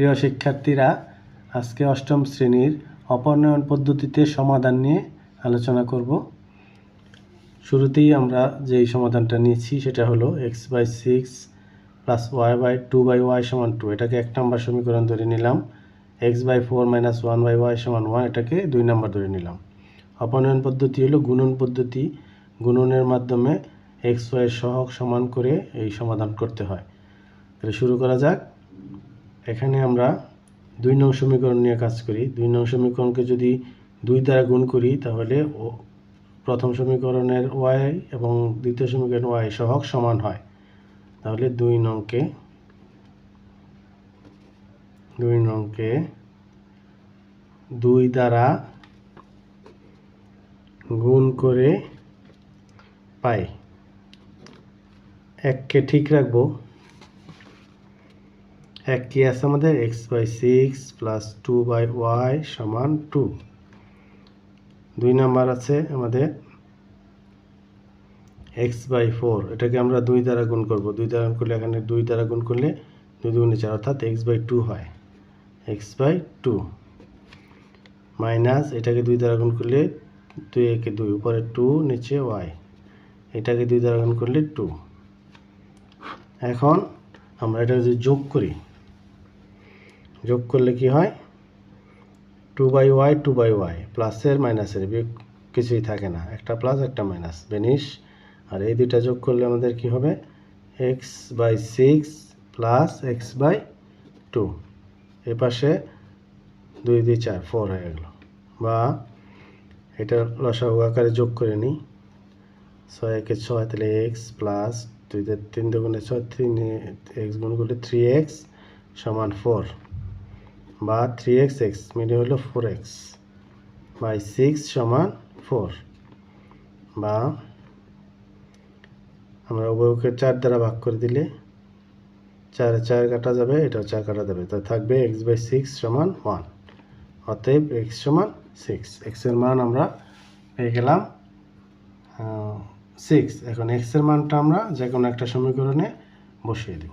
প্রিয় শিক্ষার্থীরা, আজকে অষ্টম শ্রেণির অপর্ণয়ন পদ্ধতিতে সমাধান নিয়ে আলোচনা করব। শুরুতেই আমরা যেই সমাধানটা নিয়েছি সেটা হলো x by six plus y by two by y সমান টু। এটাকে এক নম্বর সমীকরণ ধরে নিলাম। X by four minus one by y সমান ওয়ান, এটাকে দুই নম্বর ধরে নিলাম। অপনয়ন পদ্ধতি হলো গুণন পদ্ধতি। গুণনের মাধ্যমে এক্স ওয়াই সহগ সমান করে এই সমাধান করতে হয়। তাহলে শুরু করা যাক। এখানে আমরা দুই নং সমীকরণ নিয়ে কাজ করি। দুই নং সমীকরণকে যদি দুই দ্বারা গুণ করি, তাহলে ও প্রথম সমীকরণের ওয়াই এবং দ্বিতীয় সমীকরণ ওয়াই সহগ সমান হয়। তাহলে দুই নংকে দুই নংকে দুই দ্বারা গুণ করে পাই। এককে ঠিক রাখব। এক কি আছে আমাদের x by six plus two by y সমান টু দুই নাম্বার আছে আমাদের এক্স বাই ফোর এটাকে আমরা দুই দ্বারা গুণ করব। দুই দ্বারা গুণ করলে এখানে দুই দ্বারা গুণ করলে দুই দুগুণে চার, অর্থাৎ এক্স বাই টু হয়। এক্স বাই টু মাইনাস এটাকে দুই দ্বারা গুণ করলে দুই, একে দুই, উপরে টু নিচে ওয়াই এটাকে দুই দ্বারা গুণ করলে টু এখন আমরা এটা যদি যোগ করি যোগ করলে কি হয়? Two by y two by y প্লাসের মাইনাসের বিয়োগ কিছুই থাকে না। একটা প্লাস একটা মাইনাস বেনিশ আর এই দুইটা যোগ করলে আমাদের কি হবে? X by six plus x by two এ পাশে দুই দুই চার ফোর হয়ে গেল। বা এটা লসাগু আকারে যোগ করে নিই। ছয় একে ছয়, তাহলে এক্স প্লাস দুই তিন দুগুণে ছয়, তিন এক্স গুণ করলে থ্রি এক্স সমান ফোর বা থ্রি এক্স এক্স মিলে হলো ফোর এক্স বাই সিক্স সমান ফোর বা আমরা উভয়কে চার দ্বারা ভাগ করে দিলে চার চার কাটা যাবে, এটাও চার কাটা যাবে। তো থাকবে এক্স বাই সিক্স সমান ওয়ান অতএব এক্স সমান সিক্স এক্সের মান আমরা পেয়ে গেলাম সিক্স এখন এক্সের মানটা আমরা যে কোনো একটা সমীকরণে বসিয়ে দেব।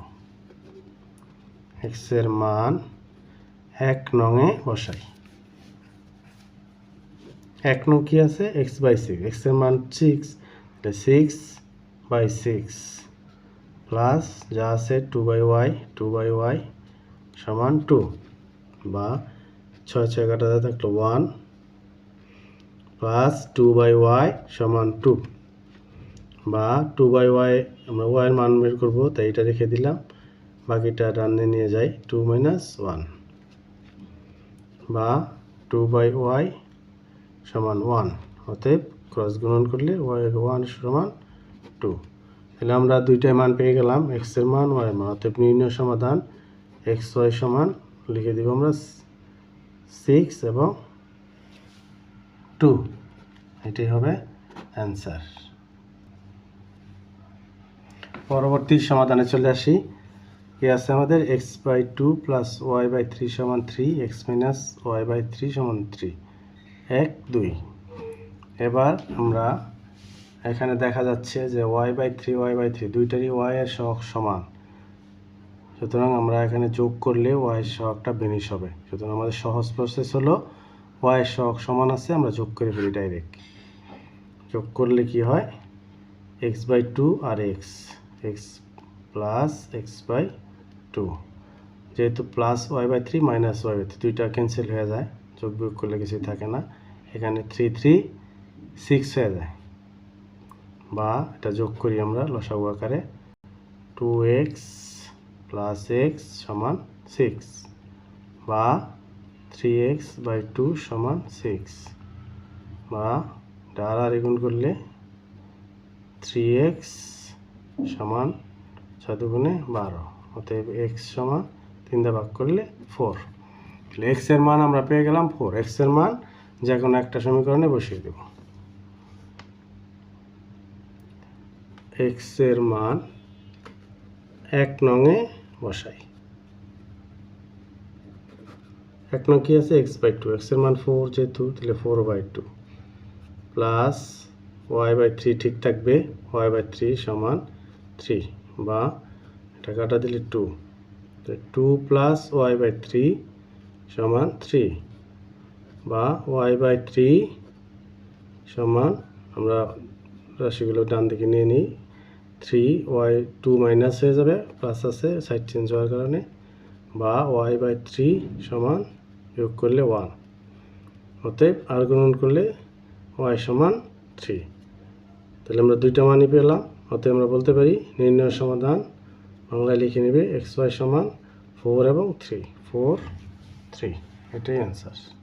এক্সের মান এক নংয়ে বসাই। এক নং কি আছে? এক্স বাই সিক্স এক্সের মান সিক্স তাহলে সিক্স বাই সিক্স প্লাস যা আছে two by y two by y সমান টু বা ছয় ছয় কাটা থাকল one plus two by y সমান টু বা টু বাই ওয়াই আমরা ওয়াইয়ের মান বের করব, তাই এটা রেখে দিলাম। বাকিটা রান্নে নিয়ে যাই টু মাইনাস ওয়ান বা টু বাই ওয়াই সমান ওয়ান। অতএব ক্রস গুণন করলে ওয়াই ওয়ান সমান টু। তাহলে আমরা দুইটাই মান পেয়ে গেলাম এক্সের মান, ওয়াই মান। অতএব নির্ণয় সমাধান এক্স ওয়াই সমান লিখে দিব আমরা সিক্স এবং টু। এটাই হবে অ্যান্সার। পরবর্তী সমাধানে চলে আসি। কি আছে আমাদের? X by two plus y by three সমান three x minus y by three সমান থ্রি এক, দুই। এবার আমরা এখানে দেখা যাচ্ছে যে y by three y by three দুইটারই ওয়াই এর সহগ সমান। সুতরাং আমরা এখানে যোগ করলে ওয়াই এর সহগটা বেনিশ হবে। সুতরাং আমাদের সহজ প্রসেস হলো ওয়াই এর সহগ সমান আছে, আমরা যোগ করে ফেলি ডাইরেক্ট যোগ করলে কি হয়? X by two R x x plus x by two যেহেতু plus y by three minus y by three দুইটা ক্যান্সেল হয়ে যায়, যোগ বিয়োগ করলে কিছুই থাকে না। এখানে থ্রি থ্রি সিক্স হয়ে যায়। বা এটা যোগ করি আমরা লসাগু আকারে। টু এক্স প্লাস এক্স সমান সিক্স বা থ্রি এক্স বাই টু সমান সিক্স বা ডার আর গুণ করলে থ্রি এক্স সমান ছয় দুগুণে বারো। অতএব এক্স সমান তিন দিয়ে ভাগ করলে ফোর তাহলে এক্সের মান আমরা পেয়ে গেলাম ফোর এক্সের মান যে কোনো একটা সমীকরণে বসিয়ে দেব। এক্সের মান এক নংয়ে বসাই। এক নং কি আছে? এক্স বাই টু এক্সের মান ফোর যেহেতু, তাহলে four by two plus y by three ঠিক থাকবে। ওয়াই বাই থ্রি সমান থ্রি বা এটা কাটা দিলে two two plus y by three সমান থ্রি বা ওয়াই বাই থ্রি সমান আমরা রাশিগুলো ডান দিকে নিয়ে নিই থ্রি ওয়াই টু মাইনাস হয়ে যাবে প্লাস আছে সাইড চেঞ্জ হওয়ার কারণে, বা ওয়াই বাই থ্রি সমান যোগ করলে ওয়ান অতএব আর গুণন করলে ওয়াই সমান থ্রি তাহলে আমরা দুইটা মানই পেলাম, অতএব আমরা বলতে পারি নির্ণয় সমাধান বাংলায় লিখে নেবে এক্স ওয়াই সমান ফোর এবং থ্রি ফোর থ্রি এটাই অ্যান্সার